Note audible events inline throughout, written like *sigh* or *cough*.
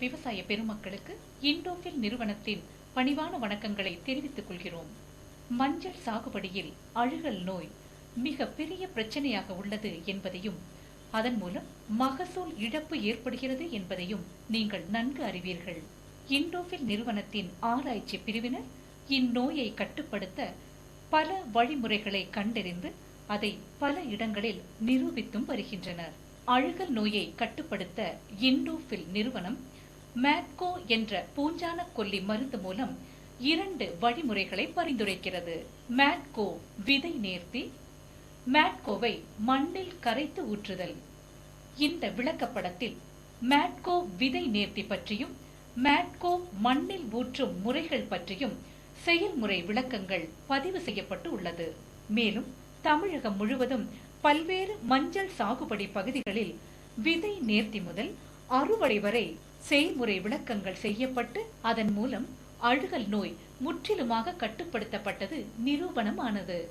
விவசாய பெருமக்களுக்கு இண்டோஃபில் நிறுவனத்தின் பணிவான வணக்கங்களை தெரிவித்துக் கொள்கிறோம். மஞ்சள் சாகுபடியில் அழுகல் நோய் மிக பெரிய பிரச்சனையாக உள்ளது என்பதையும் அதன் மூலம் மகசூல் இழப்பு ஏற்படுகிறது என்பதையும் நீங்கள் நன்கு அறிவீர்கள். இண்டோஃபில் நிறுவனத்தின் ஆராய்ச்சி பிரிவினர் இந்நோயை கட்டுப்படுத்த பல வழிமுறைகளை கண்டறிந்து அதை பல இடங்களில் நிரூபித்தும் வருகின்றனர். அழுகல் நோயை கட்டுப்படுத்த இண்டோஃபில் நிறுவனம் மேட்கோ என்ற பூஞ்சான கொல்லி மருந்து மூலம் இரண்டு வழிமுறைகளை பரிந்துரைக்கிறது. மேட்கோ விதை நேர்த்தி மேட்கோவை மண்ணில் கரைத்து ஊற்றுதல். இந்த விளக்கப்படத்தில் மேட்கோ விதை நேர்த்தி பற்றியும் மேட்கோ மண்ணில் ஊற்றும் முறைகள் பற்றியும் செயல்முறை விளக்கங்கள் பதிவு செய்யப்பட்டு உள்ளது. மேலும் தமிழகம் முழுவதும் பல்வேறு மஞ்சள் சாகுபடி பகுதிகளில் விதை நேர்த்தி முதல் அறுவடை வரை செய்முறை விளக்கங்கள் செய்யப்பட்டு அதன் மூலம் அழுகல் நோய் முற்றிலுமாக கட்டுப்படுத்தப்பட்டது நிரூபணமானது.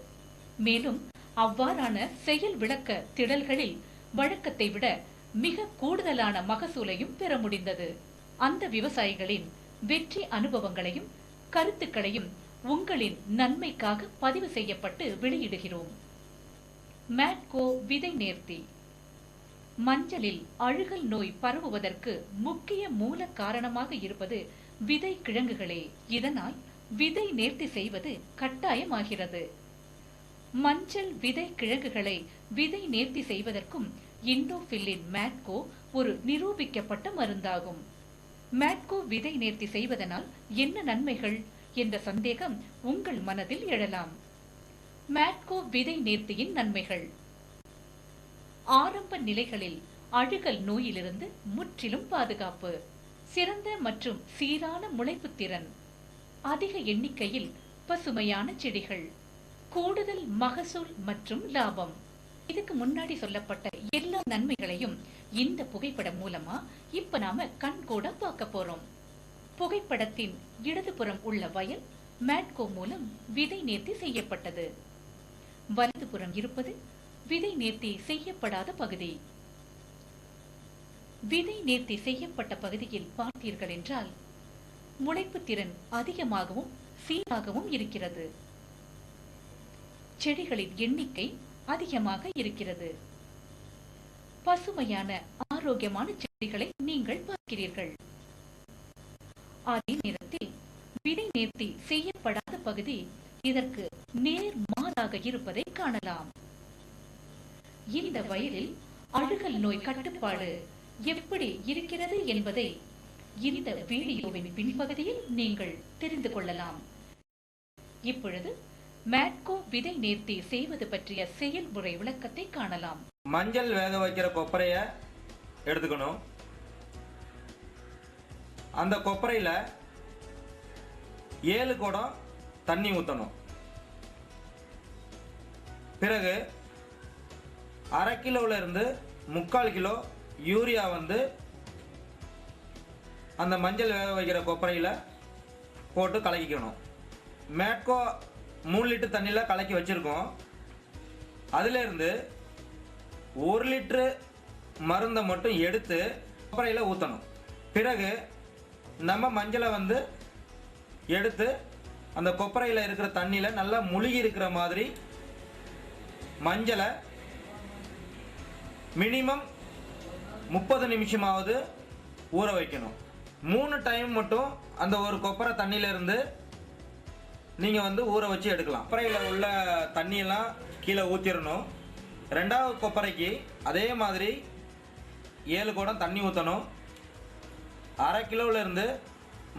மேலும் அவ்வாறான செயல் விளக்க திடல்களில் வழக்கத்தை விட மிக கூடுதலான மகசூலையும் பெற முடிந்தது. அந்த விவசாயிகளின் வெற்றி அனுபவங்களையும் கருத்துக்களையும் உங்களின் நன்மைக்காக பதிவு செய்யப்பட்டு வெளியிடுகிறோம். மேட்கோ விதை நேர்த்தி. மஞ்சளில் அழுகல் நோய் பரவுவதற்கு முக்கிய மூல காரணமாக இருப்பது விதை கிழங்குகளே. இதனால் விதை நேர்த்தி செய்வது கட்டாயமாகிறது. மஞ்சள் விதை கிழங்குகளை விதை நேர்த்தி செய்வதற்கும் இண்டோஃபில்லின் மேட்கோ ஒரு நிரூபிக்கப்பட்ட மருந்தாகும். மேட்கோ விதை நேர்த்தி செய்வதனால் என்ன நன்மைகள் என்ற சந்தேகம் உங்கள் மனதில் எழலாம். மேட்கோ விதை நேர்த்தியின் நன்மைகள். ஆரம்ப நிலைகளில் அழுகல் நோயிலிருந்து முற்றிலும் பாதுகாப்பு. சிறந்த மற்றும் சீரான முளைப்பு திறன். அதிக எண்ணிக்கையில் பசுமையான செடிகள். கூடுதல் மகசூல் மற்றும் லாபம். இதுக்கு முன்னாடி சொல்லப்பட்ட எல்லா நன்மைகளையும் இந்த புகைப்படம் மூலமா இப்ப நாம கண்கூட பார்க்க போறோம். புகைப்படத்தின் இடதுபுறம் உள்ள வயல் மேட்கோ மூலம் விதை நேர்த்தி செய்யப்பட்டது. வலதுபுறம் இருப்பது விதை நேர்த்தி செய்யப்படாத பகுதி. விதை நேர்த்தி செய்யப்பட்ட பகுதியில் பார்த்தீர்கள் என்றால் முளைப்பு திறன் அதிகமாகவும் சீராகவும் இருக்கிறது. செடிகளின் எண்ணிக்கை அதிகமாக இருக்கிறது. பசுமையான ஆரோக்கியமான செடிகளை நீங்கள் பார்க்கிறீர்கள். அதே நேரத்தில் விதை நேர்த்தி செய்யப்படாத பகுதி இதற்கு நேர் மாறாக இருப்பதை காணலாம். இந்த வயலில் அழுகல் நோய் கட்டுப்பாடு எப்படி இருக்கிறது என்பதை இந்த வீடியோவின் பின்பகுதியில் நீங்கள் தெரிந்து கொள்ளலாம். இப்பொழுது மேட்கோ விதை நேர்த்தி செய்வது பற்றிய செயல்முறை விளக்கத்தை காணலாம். மஞ்சள் வேக வைக்கிற கொப்பரைய எடுத்துக்கணும். அந்த கொப்பரையில் ஏழு குடம் தண்ணி ஊற்றணும் பிறகு அரை கிலோவில் இருந்து முக்கால் கிலோ யூரியா வந்து அந்த மஞ்சள் வேக வைக்கிற கொப்பரையில் போட்டு கலக்கிக்கணும். மேட்கோ மூணு லிட்டர் தண்ணியில் கலக்கி வச்சுருக்கோம். அதிலேருந்து ஒரு லிட்ரு மருந்தை மட்டும் எடுத்து கொப்பரையில் ஊற்றணும் பிறகு நம்ம மஞ்சளை வந்து எடுத்து அந்த கொப்பரையில் இருக்கிற தண்ணியில் நல்லா முழுகி இருக்கிற மாதிரி மஞ்சளை மினிமம் முப்பது நிமிஷமாவது ஊற வைக்கணும். மூணு டைம் மட்டும் அந்த ஒரு கொப்பரை தண்ணியிலேருந்து நீங்கள் வந்து ஊற வச்சு எடுக்கலாம். கொப்பரையில் உள்ள தண்ணியெல்லாம் கீழே ஊற்றிடணும் ரெண்டாவது கொப்பரைக்கு அதே மாதிரி ஏழு குடம் தண்ணி ஊற்றணும் அரை கிலோவிலேருந்து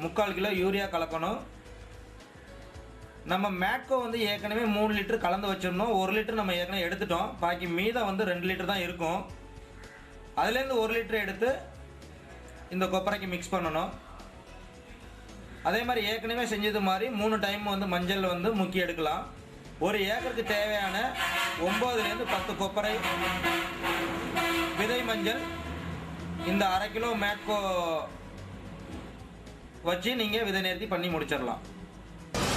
முக்கால் கிலோ யூரியா கலக்கணும். நம்ம மேக்கோ வந்து ஏற்கனவே மூணு லிட்டர் கலந்து வச்சிடணும் ஒரு லிட்டர் நம்ம ஏற்கனவே எடுத்துட்டோம். பாக்கி மீதம் வந்து ரெண்டு லிட்டர் தான் இருக்கும். அதுலேருந்து ஒரு லிட்டர் எடுத்து இந்த கொப்பரைக்கு மிக்ஸ் பண்ணணும். அதே மாதிரி ஏற்கனவே செஞ்சது மாதிரி மூணு டைம் வந்து மஞ்சள் வந்து முக்கி எடுக்கலாம். ஒரு ஏக்கருக்கு தேவையான ஒம்போதுலேருந்து பத்து கொப்பரை விதை மஞ்சள் இந்த அரை கிலோ மேட்கோ வச்சு நீங்கள் விதை நேர்த்தி பண்ணி முடிச்சிடலாம்.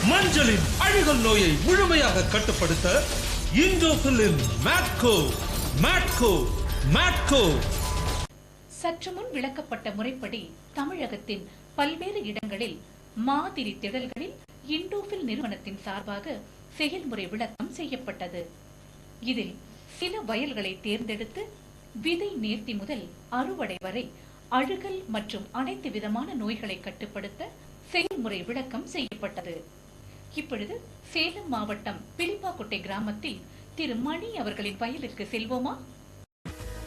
மஞ்சளின் அழுகல் நோயை முழுமையாக கட்டுப்படுத்த இண்டோஃபிலின் மேட்கோ மேட்கோ மேட்கோ. சற்று முன் விளக்கப்பட்ட முறைப்படி தமிழகத்தின் பல்வேறு இடங்களில் மாதிரி திடல்களில் இண்டோஃபில் நிறுவனத்தின் சார்பாக செயல்முறை விளக்கம் செய்யப்பட்டது. இதில் சில வயல்களை தேர்ந்தெடுத்து விதை நேர்த்தி முதல் அறுவடை வரை அழுகல் மற்றும் அனைத்து விதமான நோய்களை கட்டுப்படுத்த செயல்முறை விளக்கம் செய்யப்பட்டது. இப்பொழுது சேலம் மாவட்டம் பிலிப்பாக்குட்டை கிராமத்தில் திரு மணி அவர்களின் வயலுக்கு செல்வோமா?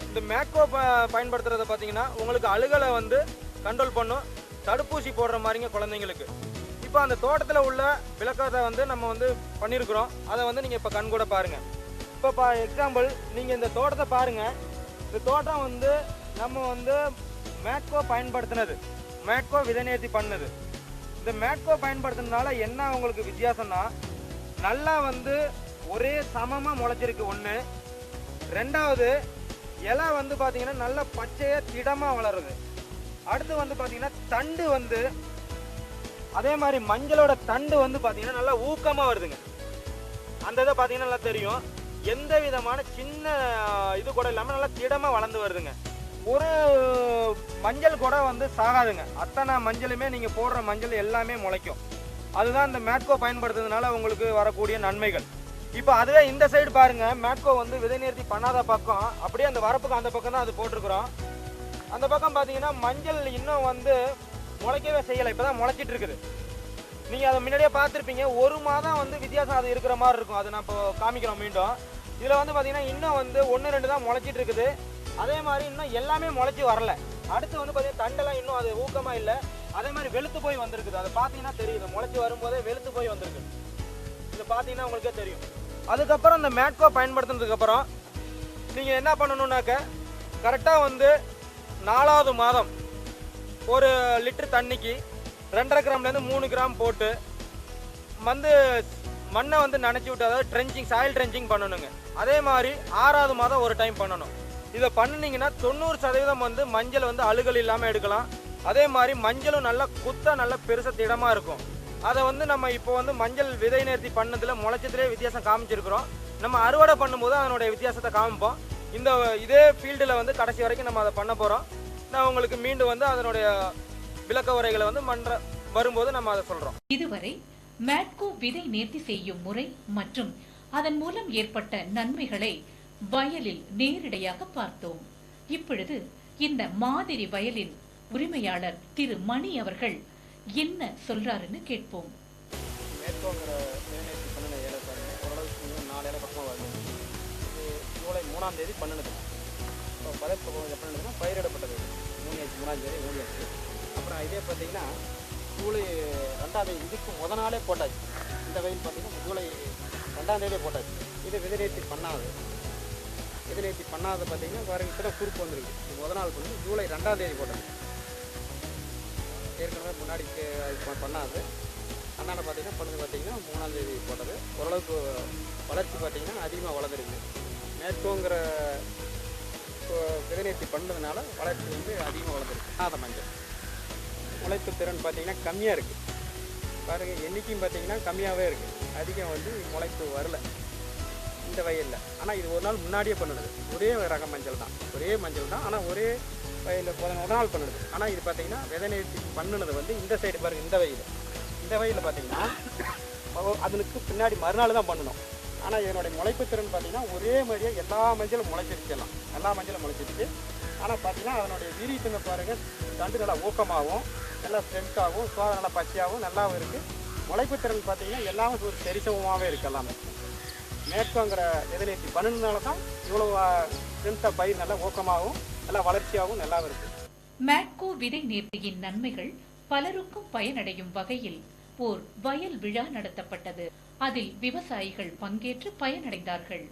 இந்த மேக்கோ ப- பயன்படுத்துறத பார்த்தீங்கன்னா உங்களுக்கு அழுகலை வந்து கண்ட்ரோல் பண்ணும். தடுப்பூசி போடுற மாதிரிங்க குழந்தைங்களுக்கு. இப்போ அந்த தோட்டத்தில் உள்ள விளக்கத்தை வந்து நம்ம வந்து பண்ணியிருக்கிறோம் அதை வந்து நீங்கள் இப்போ கண் கூட பாருங்கள் இப்போ பா எக்ஸாம்பிள் நீங்கள் இந்த தோட்டத்தை பாருங்கள் இந்த தோட்டம் வந்து நம்ம வந்து மேக்கோ பயன்படுத்தினது. மேட்கோ விதைநேர்த்தி பண்ணது. இந்த மேட்கோ பயன்படுத்துறதுனால என்ன உங்களுக்கு வித்தியாசம்னா நல்லா வந்து ஒரே சமமாக முளைச்சிருக்கு ஒன்று ரெண்டாவது இலை வந்து பார்த்தீங்கன்னா நல்ல பச்சையாக திடமாக வளருது. அடுத்து வந்து பார்த்தீங்கன்னா தண்டு வந்து அதே மாதிரி மஞ்சளோட தண்டு வந்து பார்த்தீங்கன்னா நல்லா ஊக்கமாக வருதுங்க. அந்த இதை பார்த்தீங்கன்னா நல்லா தெரியும். எந்த விதமான சின்ன இது கூட இல்லாமல் நல்லா திடமாக வளர்ந்து வருதுங்க. ஒரு மஞ்சள் கூட வந்து சாகாதுங்க. அத்தனை மஞ்சளுமே நீங்கள் போடுற மஞ்சள் எல்லாமே முளைக்கும். அதுதான் இந்த மேட்கோ பயன்படுத்துறதுனால உங்களுக்கு வரக்கூடிய நன்மைகள். இப்போ அதுவே இந்த சைடு பாருங்க. மேட்கோ வந்து விதை நிறுத்தி பண்ணாத பக்கம் அப்படியே அந்த வரப்புக்கு அந்த பக்கம் தான் அது போட்டிருக்கிறோம். அந்த பக்கம் பார்த்தீங்கன்னா மஞ்சள் இன்னும் வந்து முளைக்கவே செய்யலை. இப்போ தான் முளைச்சிட்டு இருக்குது நீங்கள் அதை முன்னாடியே பார்த்துருப்பீங்க. ஒரு மாதம் வந்து வித்தியாசம் அது இருக்கிற மாதிரி இருக்கும். அதை நான் இப்போ காமிக்கிறோம் மீண்டும். இதில் வந்து பார்த்தீங்கன்னா இன்னும் வந்து ஒன்று ரெண்டு தான் முளைச்சிட்டு இருக்குது அதே மாதிரி இன்னும் எல்லாமே முளைச்சி வரல. அடுத்து வந்து பார்த்தீங்கன்னா தண்டெல்லாம் இன்னும் அது ஊக்கமாக இல்லை. அதே மாதிரி வெளுத்து போய் வந்திருக்குது. அதை பார்த்தீங்கன்னா தெரியுது. முளைச்சி வரும்போதே வெளுத்து போய் வந்திருக்கு. இதை பார்த்தீங்கன்னா உங்களுக்கே தெரியும். அதுக்கப்புறம் இந்த மேட்கோ பயன்படுத்தினதுக்கப்புறம் நீங்கள் என்ன பண்ணணுன்னாக்க கரெக்டாக வந்து நாலாவது மாதம் ஒரு லிட்டர் தண்ணிக்கு ரெண்டரை கிராம்லேருந்து மூணு கிராம் போட்டு வந்து மண்ணை வந்து நனைச்சி விட்டு அதாவது ட்ரெஞ்சிங் சாயில் ட்ரெஞ்சிங் பண்ணணுங்க. அதே மாதிரி ஆறாவது மாதம் ஒரு டைம் பண்ணணும். இதை பண்ணினீங்கன்னா தொண்ணூறு சதவீதம் வந்து மஞ்சள் வந்து அழுகல் இல்லாமல் எடுக்கலாம். அதே மாதிரி மஞ்சளும் நல்லா குத்தாக நல்லா பெருசாக திடமாக இருக்கும். அதை வந்து நம்ம இப்போ வந்து மஞ்சள் விதை நேர்த்தி பண்ணதில் முளைச்சதுலேயே வித்தியாசம் காமிச்சிருக்கிறோம். நம்ம அறுவடை பண்ணும்போது அதனுடைய வித்தியாசத்தை காமிப்போம். இந்த இதே ஃபீல்டில் வந்து கடைசி வரைக்கும் நம்ம அதை பண்ண போகிறோம் நான் உங்களுக்கு மீண்டும் வந்து அதனுடைய விளக்க உரைகளை வந்து மன்ற வரும்போது நம்ம அதை சொல்கிறோம் இதுவரை மேட்கோ விதை நேர்த்தி செய்யும் முறை மற்றும் அதன் மூலம் ஏற்பட்ட நன்மைகளை வயலில் நேரிடையாக பார்த்தோம். இப்பொழுது இந்த மாதிரி வயலின் உரிமையாளர் திரு மணி அவர்கள் என்ன சொல்றாருன்னு கேட்போம். ஓரளவுக்கு இது ஜூலை மூணாம் தேதி பன்னெண்டு இப்போ பயிரிடப்பட்டது மூணியாச்சு மூணாம் தேதி மூணியாச்சு அப்புறம் இதே பார்த்தீங்கன்னா ஜூலை ரெண்டாம் தேதி இதுக்கு முத நாளே போட்டாச்சு. இந்த வெயில் பார்த்தீங்கன்னா ஜூலை ரெண்டாம் தேதியே போட்டாச்சு. இது விதைநேர்த்தி பண்ணாது விதைநேர்த்தி பண்ணாத பார்த்தீங்கன்னா வேறு இப்போ தான் குறுப்பு வந்துருக்கு. இது முத நாள் பண்ணி. ஜூலை ரெண்டாம் தேதி போட்டாச்சு ஏற்கனவே முன்னாடி பண்ணாது. அண்ணாண்ட பார்த்தீங்கன்னா பண்ணது பார்த்தீங்கன்னா மூணாம் தேதி போட்டது. ஓரளவுக்கு வளர்ச்சி பார்த்தீங்கன்னா அதிகமாக வளர்ந்துருக்கு. மேற்கோங்கிற விதைநேர்த்தி பண்ணதுனால வளர்ச்சி வந்து அதிகமாக வளர்ந்துருக்கு. நாத மஞ்சள். முளைப்பு திறன் பார்த்தீங்கன்னா கம்மியாக இருக்குது பாருங்கள் என்றைக்கும் பார்த்தீங்கன்னா கம்மியாகவே இருக்குது அதிகம் வந்து முளைப்பு வரல. இந்த வயலில். ஆனால் இது ஒரு நாள் முன்னாடியே பண்ணுது. ஒரே ரக மஞ்சள் தான். ஒரே மஞ்சள் தான். ஆனால் ஒரே வயலில் ஒரு நாள் பண்ணுது. ஆனால் இது பார்த்தீங்கன்னா விதை நேர்த்தி பண்ணுனது வந்து இந்த சைடு பாருங்க இந்த வயல். இந்த வயலில் பார்த்தீங்கன்னா அதனுக்கு அதுக்கு பின்னாடி மறுநாள் தான் பண்ணணும். ஆனால் இதனுடைய முளைப்பு திறன் பார்த்தீங்கன்னா ஒரே மாதிரியே எல்லா மஞ்சளும் முளைச்சிருச்சு எல்லாம் எல்லா மஞ்சளும் முளைச்சிருச்சு. ஆனால் பார்த்தீங்கன்னா அதனுடைய வீரியத்துங்க பாருங்கள் தண்டு நல்லா ஊக்கமாகவும் நல்லா ஸ்ட்ரென்த்தாகவும் சுவாதம் நல்லா பச்சையாகவும் நல்லாவும் இருக்குது முளைப்பு திறன் பார்த்தீங்கன்னா எல்லாமே ஒரு சரிசமமாகவே இருக்குது எல்லாமே. மேற்கோங்கிற எதிர்நீத்தி பண்ணினால தான் இவ்வளோ ஸ்ட்ரென்த்தாக பயிர் நல்லா ஊக்கமாகவும் நல்லா வளர்ச்சியாகவும் நல்லா இருக்கு மேட்கோ விதை நேர்த்தியின் நன்மைகள் பலருக்கும் பயனடையும் வகையில் ஓர் வயல் விழா நடத்தப்பட்டது. அதில் விவசாயிகள் பங்கேற்று பயனடைந்தார்கள்.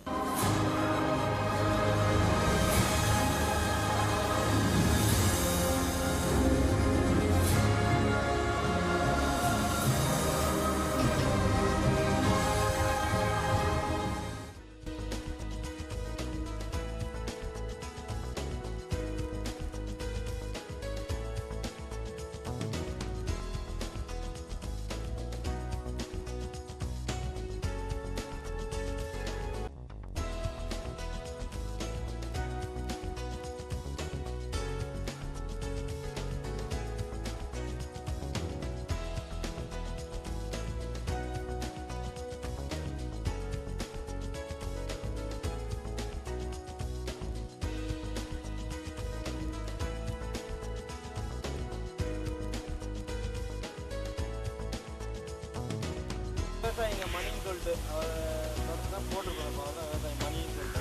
விவசாயிங்க மணின்னு சொல்லிட்டு அவர் தான் போட்டிருக்கோம் இப்போ தான் விவசாயி மணின்னு சொல்லிட்டு.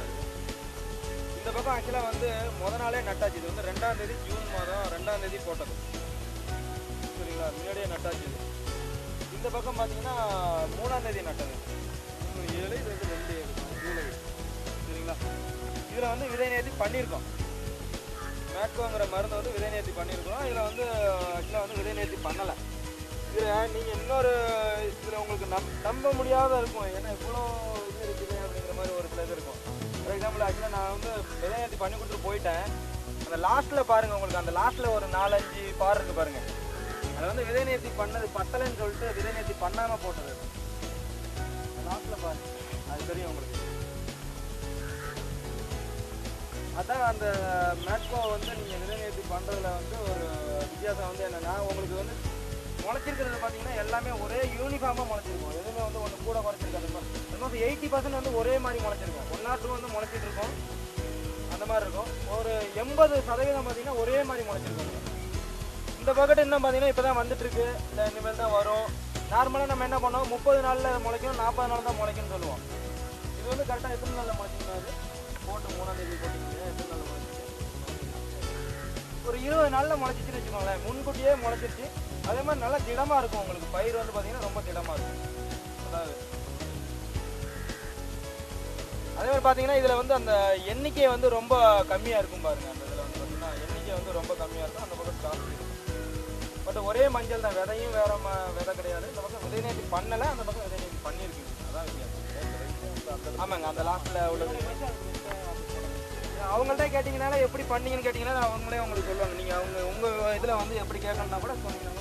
இந்த பக்கம் ஆக்சுவலாக வந்து முத நாளே நட்டாச்சு. இது வந்து ரெண்டாம் தேதி ஜூன் மாதம் ரெண்டாம் தேதி போட்டது. சரிங்களா? முன்னாடியே நட்டாச்சு இது. இந்த பக்கம் பார்த்தீங்கன்னா மூணாம் தேதி நட்டது. ஏழு இது வந்து ரெண்டு ஏழு. ஜூலை. சரிங்களா? இதில் வந்து விதை நேர்த்தி பண்ணியிருக்கோம். மேக்கோங்கிற மருந்து வந்து விதை நேர்த்தி பண்ணியிருக்கோம் இதில் வந்து ஆக்சுவலாக வந்து விதை நேர்த்தி பண்ணலை. இதில் நீங்கள் இன்னொரு இதில் உங்களுக்கு நம் நம்ப முடியாத இருக்கும். ஏன்னா இவ்வளோ இது இருக்குது அப்படிங்கிற மாதிரி ஒரு சில இது இருக்கும். ஃபார் எக்ஸாம்பிள் ஆக்சுவலாக நான் வந்து விதையாத்தி பண்ணி கொடுத்துட்டு போயிட்டேன். அந்த லாஸ்ட்டில் பாருங்கள் உங்களுக்கு அந்த லாஸ்ட்டில் ஒரு நாலஞ்சு பார் இருக்குது பாருங்கள் அதை வந்து விதை நேர்த்தி பண்ணது பத்தலைன்னு சொல்லிட்டு விதை நேர்த்தி பண்ணாமல் போட்டது லாஸ்ட்டில் பாருங்கள் அது தெரியும் உங்களுக்கு. அதான் அந்த மேட்கோ வந்து நீங்கள் விதை நேர்த்தி பண்ணுறதுல வந்து ஒரு வித்தியாசம் வந்து என்னென்னா உங்களுக்கு வந்து முளைச்சிருக்கிறது பார்த்தீங்கன்னா எல்லாமே ஒரே யூனிஃபார்மாக முளைச்சிருக்கும். எதுவுமே வந்து ஒன்று கூட குறைச்சிருக்காது. ஆல்மோஸ்ட் எயிட்டி பர்சன்ட் வந்து ஒரே மாதிரி முளைச்சிருக்கும். ஒன் ஆர் டூ வந்து முளைச்சிட்டு இருக்கும். அந்த மாதிரி இருக்கும். ஒரு எண்பது சதவீதம் பார்த்தீங்கன்னா ஒரே மாதிரி முளைச்சிருக்கும். இந்த பக்கெட் இன்னும் பார்த்தீங்கன்னா இப்போ தான் வந்துட்டுருக்கு. இல்லை இனிமேல் தான் வரும். நார்மலாக நம்ம என்ன பண்ணோம்? முப்பது நாளில் முளைக்கும் நாற்பது நாள் தான் முளைக்கும்னு சொல்லுவோம். இது வந்து கரெக்டாக எத்தனை நாளில் முளைச்சிங்கன்னா போட்டு மூணாம் தேதி போட்டிங்க எத்தனை நாள் ஒரு இருபது நாளில் முளைச்சிச்சுன்னு வச்சுக்கோங்களேன். முன்கூட்டியே முளைச்சிருச்சு. அதே மாதிரி நல்லா திடமாக இருக்கும் உங்களுக்கு. பயிர் வந்து பார்த்தீங்கன்னா ரொம்ப திடமாக இருக்கும். அதாவது அதே மாதிரி பார்த்தீங்கன்னா இதில் வந்து அந்த எண்ணிக்கை வந்து ரொம்ப கம்மியாக இருக்கும் பாருங்க. அந்த இதில் வந்து பார்த்தீங்கன்னா எண்ணிக்கை வந்து ரொம்ப கம்மியாக இருக்கும். அந்த பக்கம் ஜாஸ்தி இருக்கும். பட் ஒரே மஞ்சள் தான். விதையும் வேற ம விதை கிடையாது. இந்த பக்கம் விதை நேர்த்தி பண்ணலை. அந்த பக்கம் விதை நேர்த்தி பண்ணியிருக்கு. அதான் வித்தியாசம். ஆமாங்க. அந்த லாஸ்ட்டில் உள்ளது. அவங்கள்ட்ட கேட்டிங்கனால எப்படி பண்ணீங்கன்னு கேட்டிங்கன்னா அவங்களே உங்களுக்கு சொல்லுவாங்க. நீங்கள் அவங்க உங்கள் இதில் வந்து எப்படி கேட்கணுன்னா கூட சொன்னீங்கன்னா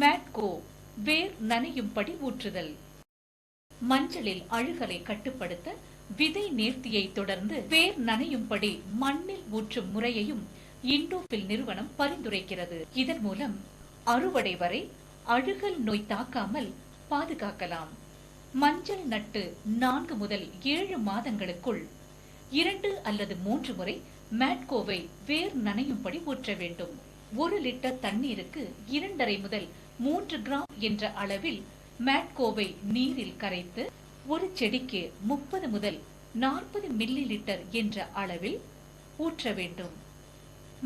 மேட்கோ வேர் நனையும்படி ஊற்றுதல். மஞ்சளில் அழுகலை கட்டுப்படுத்த விதை நேர்த்தியை தொடர்ந்து வேர் நனையும்படி மண்ணில் ஊற்றும் முறையையும் இண்டோபில் நிறுவனம் பரிந்துரைக்கிறது. இதன் மூலம் அறுவடை வரை அழுகல் நோய் தாக்காமல் பாதுகாக்கலாம். மஞ்சள் நட்டு நான்கு முதல் ஏழு மாதங்களுக்குள் இரண்டு அல்லது மூன்று முறை மேட்கோவை வேர் நனையும்படி ஊற்ற வேண்டும். ஒரு லிட்டர் தண்ணீருக்கு இரண்டரை முதல் மூன்று கிராம் என்ற அளவில் மேட்கோவை நீரில் கரைத்து ஒரு செடிக்கு முப்பது முதல் நாற்பது மில்லி லிட்டர் என்ற அளவில் ஊற்ற வேண்டும்.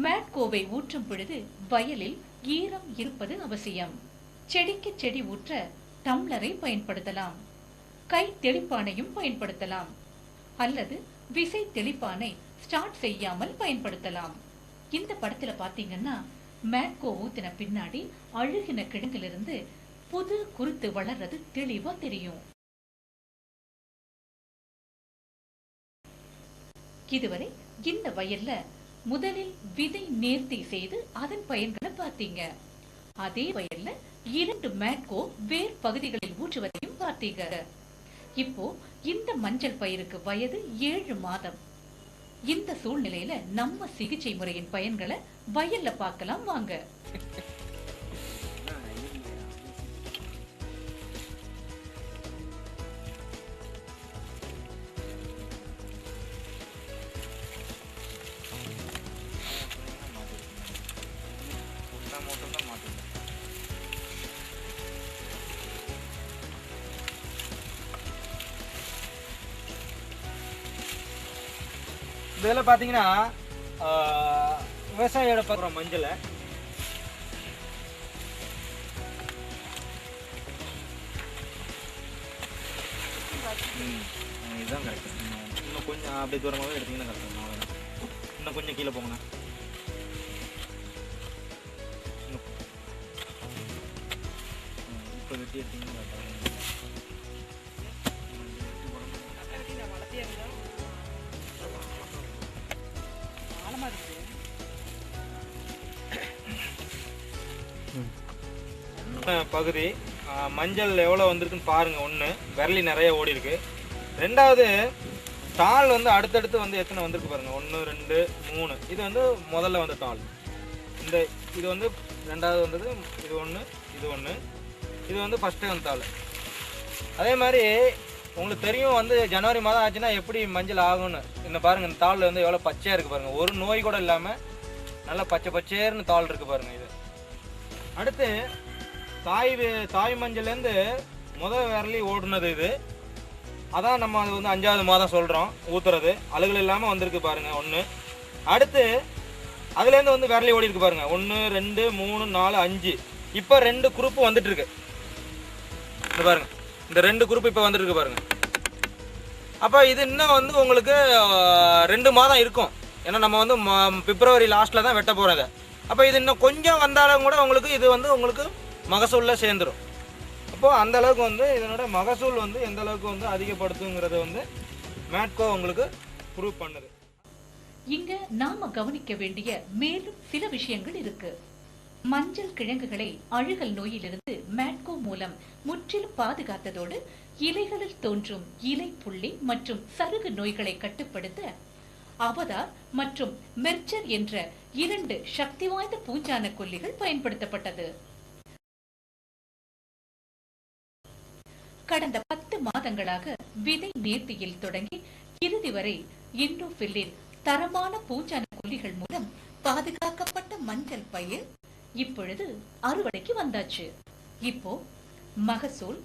மேட்கோவை ஊற்றும் பொழுது வயலில் ஈரம் இருப்பது அவசியம். செடிக்கு செடி ஊற்ற டம்ளரை பயன்படுத்தலாம். கை தெளிப்பானையும் பயன்படுத்தலாம். அல்லது விசை தெளிப்பானை ஸ்டார்ட் செய்யாமல் பயன்படுத்தலாம். இந்த படத்துல பாத்தீங்கன்னா மேட்கோ ஊத்தின பின்னாடி அழுகின கிடங்கிலிருந்து புது குருத்து வளர்றது தெளிவா தெரியும். இதுவரை இந்த வயல்ல முதலில் விதை நேர்த்தி செய்து அதன் பயன்களை பார்த்தீங்க. அதே வயல்ல இரண்டு மேட்கோ வேர் பகுதிகளில் ஊற்றுவதையும் பார்த்தீங்க. இப்போ இந்த மஞ்சள் பயிருக்கு வயது ஏழு மாதம். இந்த சூழ்நிலையில நம்ம சிகிச்சை முறையின் பயன்களை வயல்ல பார்க்கலாம் வாங்க. *laughs* இதில் பார்த்தீங்கன்னா ஆஹ், விவசாயியோட பார்க்குற மஞ்சளை. இதுதான் கரெக்ட் இன்னும் கொஞ்சம் அப்படியே தூரமாகவே எடுத்தீங்கன்னா கரெக்டாக அவ்வளோதான் இன்னும் கொஞ்சம் கீழே போங்கண்ணா. இன்னும். இப்போ வெட்டி எடுத்தீங்கன்னா கரெக்டாக பகுதி மஞ்சள் எவ்வளோ வந்திருக்குன்னு பாருங்கள் ஒன்று விரலி நிறைய ஓடி இருக்கு. ரெண்டாவது டால் வந்து அடுத்தடுத்து வந்து எத்தனை வந்திருக்கு பாருங்கள் ஒன்று ரெண்டு மூணு. இது வந்து முதல்ல வந்த டால். இந்த இது வந்து ரெண்டாவது வந்தது இது ஒன்று இது ஒன்று இது வந்து ஃபஸ்ட்டு வந்த தாள் அதே மாதிரி உங்களுக்கு தெரியும் வந்து ஜனவரி மாதம் ஆச்சுன்னா எப்படி மஞ்சள் ஆகும்னு. இந்த பாருங்கள் இந்த தாள் வந்து எவ்வளோ பச்சையாக இருக்குது பாருங்கள் ஒரு நோய் கூட இல்லாமல் நல்லா பச்சை பச்சேர்னு தாள் இருக்குது பாருங்கள் இது. அடுத்து தாய் தாய் மஞ்சள்லேருந்து முதல் விரலி ஓடுனது இது. அதான் நம்ம அது வந்து அஞ்சாவது மாதம் சொல்கிறோம் ஊற்றுறது அழுகல் இல்லாமல் வந்திருக்கு பாருங்க ஒன்று அடுத்து அதுலேருந்து வந்து விரலி ஓடி இருக்கு ஒன்று ரெண்டு மூணு நாலு அஞ்சு. இப்போ ரெண்டு குரூப்பு வந்துட்டுருக்கு. இந்த பாருங்கள் இந்த ரெண்டு குரூப் இப்போ வந்துட்டுருக்கு பாருங்கள் அப்போ இது இன்னும் வந்து உங்களுக்கு ரெண்டு மாதம் இருக்கும். ஏன்னா நம்ம வந்து பிப்ரவரி லாஸ்ட்டில் தான் வெட்ட போகிறோம் இதை. அப்போ இது இன்னும் கொஞ்சம் வந்தாலும் கூட உங்களுக்கு இது வந்து உங்களுக்கு மகசூலில் சேர்ந்துடும் அப்போது அந்த அளவுக்கு வந்து இதனோட மகசூல் வந்து எந்த அளவுக்கு வந்து அதிகப்படுத்துங்கிறத வந்து மேட்கோ உங்களுக்கு ப்ரூவ் பண்ணுது. இங்க நாம கவனிக்க வேண்டிய மேலும் சில விஷயங்கள் இருக்கு. மஞ்சள் கிழங்குகளை அழுகல் நோயிலிருந்து மேட்கோ மூலம் முற்றிலும் பாதுகாத்ததோடு இலைகளில் தோன்றும் இலை புள்ளி மற்றும் சருகு நோய்களை கட்டுப்படுத்த அவதார் மற்றும் மெர்ச்சர் என்ற இரண்டு சக்தி வாய்ந்த பூஞ்சான கொல்லிகள் பயன்படுத்தப்பட்டது. கடந்த பத்து மாதங்களாக விதை நேர்த்தியில் தொடங்கி இறுதி வரை இண்டோபில்லின் தரமான பூஞ்சான கொல்லிகள் மூலம் பாதுகாக்கப்பட்ட மஞ்சள் பயிர் இப்பொழுது அறுவடைக்கு வந்தாச்சு. இப்போ மகசூல்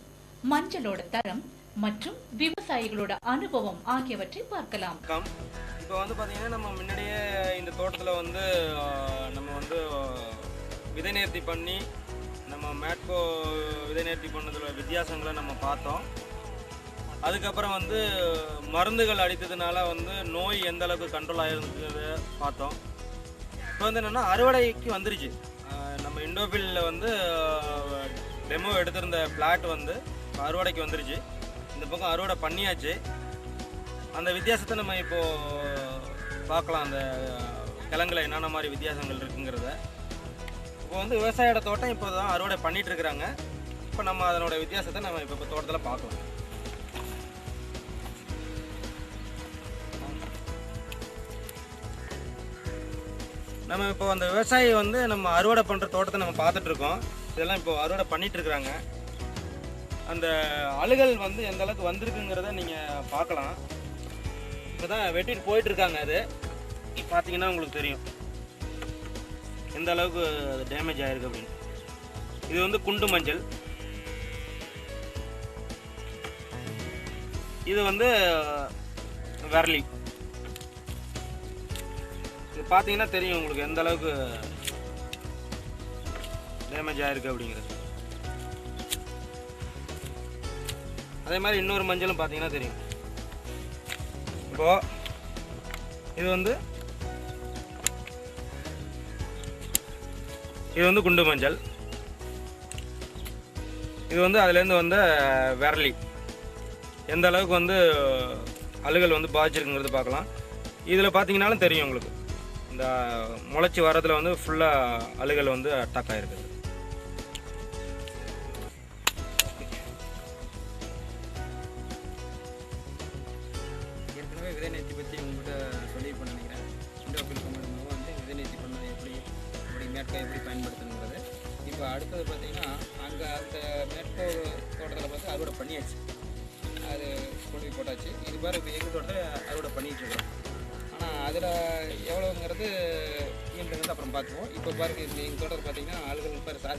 மஞ்சளோட தரம் மற்றும் விவசாயிகளோட அனுபவம் ஆகியவற்றை பார்க்கலாம். இப்போ வந்து பார்த்தீங்கன்னா நம்ம முன்னாடியே இந்த தோட்டத்தில் வந்து நம்ம வந்து விதை நேர்த்தி பண்ணி நம்ம மேட்கோ விதை நேர்த்தி பண்ணதில் வித்தியாசங்களை நம்ம பார்த்தோம். அதுக்கப்புறம் வந்து மருந்துகள் அடித்ததுனால வந்து நோய் எந்த அளவுக்கு கண்ட்ரோல் ஆகிருந்தது பார்த்தோம். இப்போ வந்து என்னென்னா அறுவடைக்கு வந்துருச்சு. நம்ம இண்டோபில்ல வந்து டெமோ எடுத்திருந்த பிளாட் வந்து அறுவடைக்கு வந்துருச்சு. இந்த பக்கம் அறுவடை பண்ணியாச்சு. அந்த வித்தியாசத்தை நம்ம இப்போ பார்க்கலாம். அந்த கிழங்குல என்னென்ன மாதிரி வித்தியாசங்கள் இருக்குங்கிறத. இப்போ வந்து விவசாயோட தோட்டம் இப்போ தான் அறுவடை பண்ணிட்டு இருக்கிறாங்க இப்போ நம்ம அதனோட வித்தியாசத்தை நம்ம இப்போ தோட்டத்தில் பார்க்கலாம். நம்ம இப்போ அந்த விவசாயி வந்து நம்ம அறுவடை பண்ணுற தோட்டத்தை நம்ம பார்த்துட்ருக்கோம் இதெல்லாம் இப்போ அறுவடை பண்ணிட்டு இருக்கிறாங்க அந்த அழுகல் வந்து எந்த அளவுக்கு வந்திருக்குங்கிறத நீங்கள் பார்க்கலாம். இப்போ தான் வெட்டிட்டு போயிட்டுருக்காங்க அது. பார்த்தீங்கன்னா உங்களுக்கு தெரியும். எந்த அளவுக்கு அது டேமேஜ் ஆயிருக்கு அப்படின்னு. இது வந்து குண்டு மஞ்சள். இது வந்து விரலி. இது பார்த்தீங்கன்னா தெரியும் உங்களுக்கு எந்த அளவுக்கு டேமேஜ் ஆயிருக்கு அப்படிங்கிறது. அதே மாதிரி இன்னொரு மஞ்சளும் பார்த்தீங்கன்னா தெரியும். இப்போ இது வந்து இது வந்து குண்டு மஞ்சள். இது வந்து அதுலேருந்து வந்த விரலி. எந்த அளவுக்கு வந்து அழுகல் வந்து பாதிச்சிருக்குங்கிறது பார்க்கலாம். இதில் பார்த்தீங்கன்னாலும் தெரியும் உங்களுக்கு. இந்த முளைச்சி வரதில் வந்து ஃபுல்லாக அழுகல் வந்து அட்டாக் ஆகிருக்குது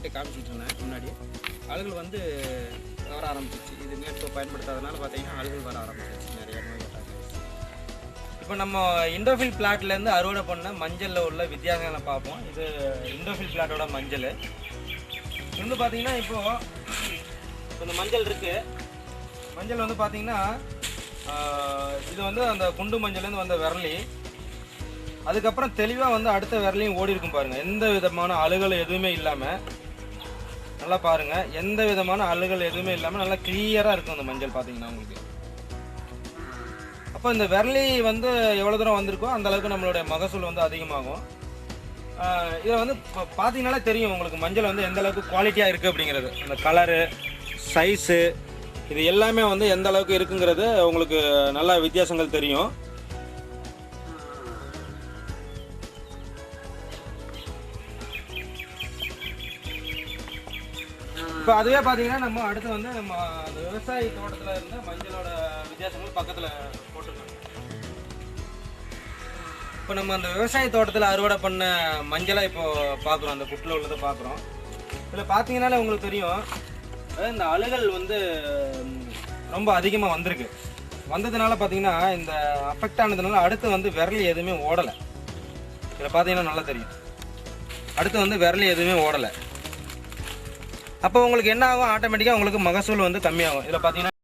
ஆளுகள் பாரு காமிச்சிட்டு இருந்தேன் முன்னாடி. ஆளுகள் வந்து வர ஆரம்பிச்சிச்சு இது மேட்கோ பயன்படுத்தாதனால பார்த்தீங்கன்னா ஆளுகள் வர ஆரம்பிச்சிச்சு நிறைய நோய் இப்போ நம்ம இண்டோஃபில் பிளாட்லேருந்து அறுவடை பண்ண மஞ்சளில் உள்ள வித்தியாசங்களை பார்ப்போம். இது இண்டோஃபில் பிளாட்டோட மஞ்சள். இன்னும் வந்து பார்த்தீங்கன்னா இப்போ இப்போ இந்த மஞ்சள் இருக்குது மஞ்சள் வந்து பார்த்தீங்கன்னா இது வந்து அந்த குண்டு மஞ்சள்லேருந்து வந்த விரலி. அதுக்கப்புறம் தெளிவாக வந்து அடுத்த விரலையும் ஓடி இருக்கும் பாருங்கள் எந்த விதமான அழுகல் எதுவுமே இல்லாமல் நல்லா பாருங்க. எந்த விதமான அழுகல் எதுவுமே இல்லாமல் நல்லா கிளியராக இருக்கும் அந்த மஞ்சள் பார்த்தீங்கன்னா உங்களுக்கு. அப்போ இந்த விரலி வந்து எவ்வளோ தூரம் வந்திருக்கோ அந்த அளவுக்கு நம்மளுடைய மகசூல் வந்து அதிகமாகும். இதை வந்து பா- பார்த்தீங்கனாலே தெரியும் உங்களுக்கு மஞ்சள் வந்து எந்த அளவுக்கு குவாலிட்டியாக இருக்குது அப்படிங்கிறது. அந்த கலரு சைஸு இது எல்லாமே வந்து எந்த அளவுக்கு இருக்குங்கிறது உங்களுக்கு நல்ல வித்தியாசங்கள் தெரியும். இப்போ அதுவே பார்த்தீங்கன்னா நம்ம அடுத்து வந்து நம்ம அந்த விவசாய தோட்டத்தில் இருந்த மஞ்சளோட வித்தியாசங்கள் பக்கத்தில் போட்டுருக்கோம் இப்போ நம்ம அந்த விவசாய தோட்டத்தில் அறுவடை பண்ண மஞ்சளாக இப்போது பார்க்குறோம் அந்த குட்டில் உள்ளதை பார்க்குறோம் இதில் பார்த்தீங்கன்னாலே உங்களுக்கு தெரியும் அதாவது இந்த அழுகல் வந்து ரொம்ப அதிகமாக வந்திருக்கு. வந்ததுனால பார்த்தீங்கன்னா இந்த அஃபெக்ட் ஆனதுனால அடுத்து வந்து விரல் எதுவுமே ஓடலை. இதில் பார்த்தீங்கன்னா நல்லா தெரியும். அடுத்து வந்து விரல் எதுவுமே ஓடலை. அப்போ உங்களுக்கு என்ன ஆகும்? ஆட்டோமேட்டிக்காக உங்களுக்கு மகசூல் வந்து கம்மியாகும். இதில் பார்த்தீங்கன்னா